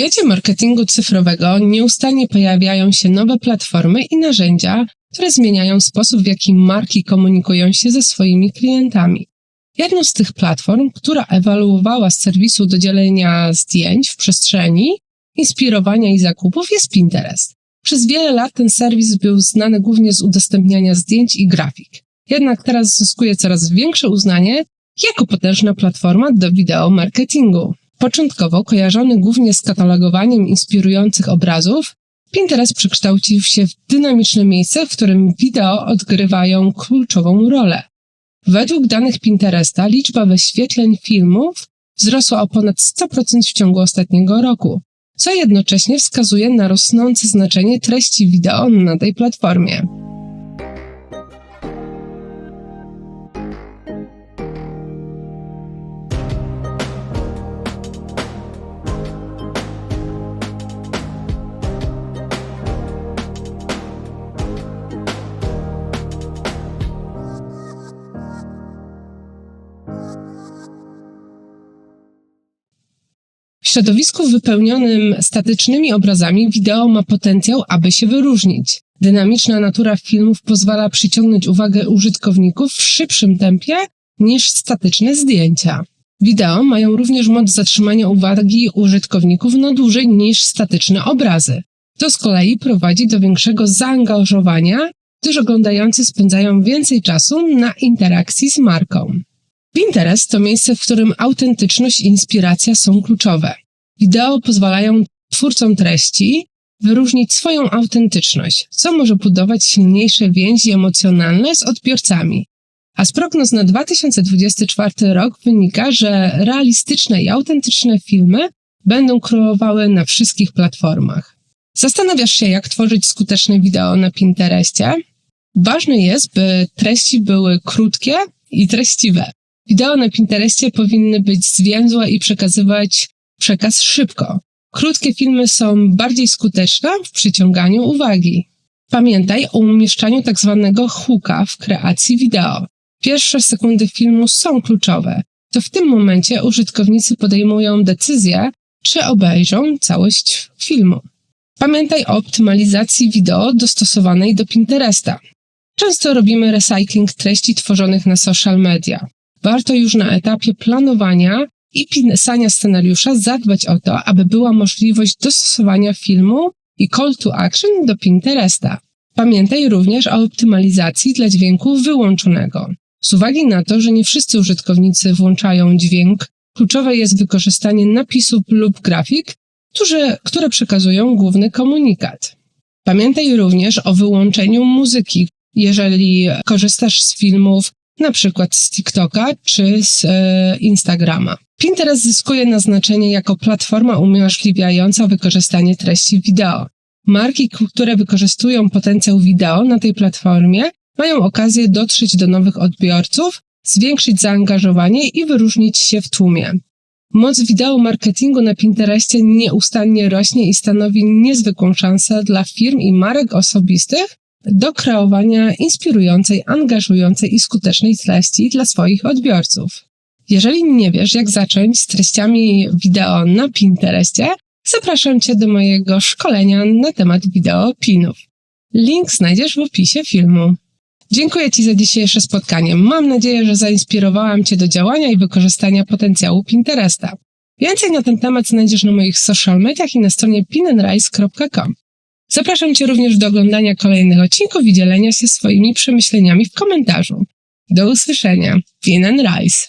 świecie marketingu cyfrowego nieustannie pojawiają się nowe platformy i narzędzia, które zmieniają sposób, w jaki marki komunikują się ze swoimi klientami. Jedną z tych platform, która ewaluowała z serwisu do dzielenia zdjęć w przestrzeni, inspirowania i zakupów jest Pinterest. Przez wiele lat ten serwis był znany głównie z udostępniania zdjęć i grafik. Jednak teraz zyskuje coraz większe uznanie jako potężna platforma do wideo marketingu. Początkowo kojarzony głównie z katalogowaniem inspirujących obrazów, Pinterest przekształcił się w dynamiczne miejsce, w którym wideo odgrywają kluczową rolę. Według danych Pinteresta liczba wyświetleń filmów wzrosła o ponad 100% w ciągu ostatniego roku, co jednocześnie wskazuje na rosnące znaczenie treści wideo na tej platformie. W środowisku wypełnionym statycznymi obrazami wideo ma potencjał, aby się wyróżnić. Dynamiczna natura filmów pozwala przyciągnąć uwagę użytkowników w szybszym tempie niż statyczne zdjęcia. Wideo mają również moc zatrzymania uwagi użytkowników na dłużej niż statyczne obrazy. To z kolei prowadzi do większego zaangażowania, gdyż oglądający spędzają więcej czasu na interakcji z marką. Pinterest to miejsce, w którym autentyczność i inspiracja są kluczowe. Wideo pozwalają twórcom treści wyróżnić swoją autentyczność, co może budować silniejsze więzi emocjonalne z odbiorcami. A z prognoz na 2024 rok wynika, że realistyczne i autentyczne filmy będą królowały na wszystkich platformach. Zastanawiasz się, jak tworzyć skuteczne wideo na Pinterestie? Ważne jest, by treści były krótkie i treściwe. Wideo na Pinterestie powinny być zwięzłe i przekazywać przekaz szybko. Krótkie filmy są bardziej skuteczne w przyciąganiu uwagi. Pamiętaj o umieszczaniu tak zwanego hooka w kreacji wideo. Pierwsze sekundy filmu są kluczowe. To w tym momencie użytkownicy podejmują decyzję, czy obejrzą całość filmu. Pamiętaj o optymalizacji wideo dostosowanej do Pinteresta. Często robimy recycling treści tworzonych na social media. Warto już na etapie planowania i pisania scenariusza zadbać o to, aby była możliwość dostosowania filmu i call to action do Pinteresta. Pamiętaj również o optymalizacji dla dźwięku wyłączonego. Z uwagi na to, że nie wszyscy użytkownicy włączają dźwięk, kluczowe jest wykorzystanie napisów lub grafik, które, które przekazują główny komunikat. Pamiętaj również o wyłączeniu muzyki, jeżeli korzystasz z filmów na przykład z TikToka czy z e, Instagrama. Pinterest zyskuje na znaczeniu jako platforma umożliwiająca wykorzystanie treści wideo. Marki, które wykorzystują potencjał wideo na tej platformie, mają okazję dotrzeć do nowych odbiorców, zwiększyć zaangażowanie i wyróżnić się w tłumie. Moc wideo marketingu na Pinterestie nieustannie rośnie i stanowi niezwykłą szansę dla firm i marek osobistych do kreowania inspirującej, angażującej i skutecznej treści dla swoich odbiorców. Jeżeli nie wiesz, jak zacząć z treściami wideo na Pinterestie, zapraszam Cię do mojego szkolenia na temat wideo pinów. Link znajdziesz w opisie filmu. Dziękuję Ci za dzisiejsze spotkanie. Mam nadzieję, że zainspirowałam Cię do działania i wykorzystania potencjału Pinteresta. Więcej na ten temat znajdziesz na moich social mediach i na stronie pinandrise.com. Zapraszam Cię również do oglądania kolejnych odcinków i dzielenia się swoimi przemyśleniami w komentarzu. Do usłyszenia. Pin and Rice.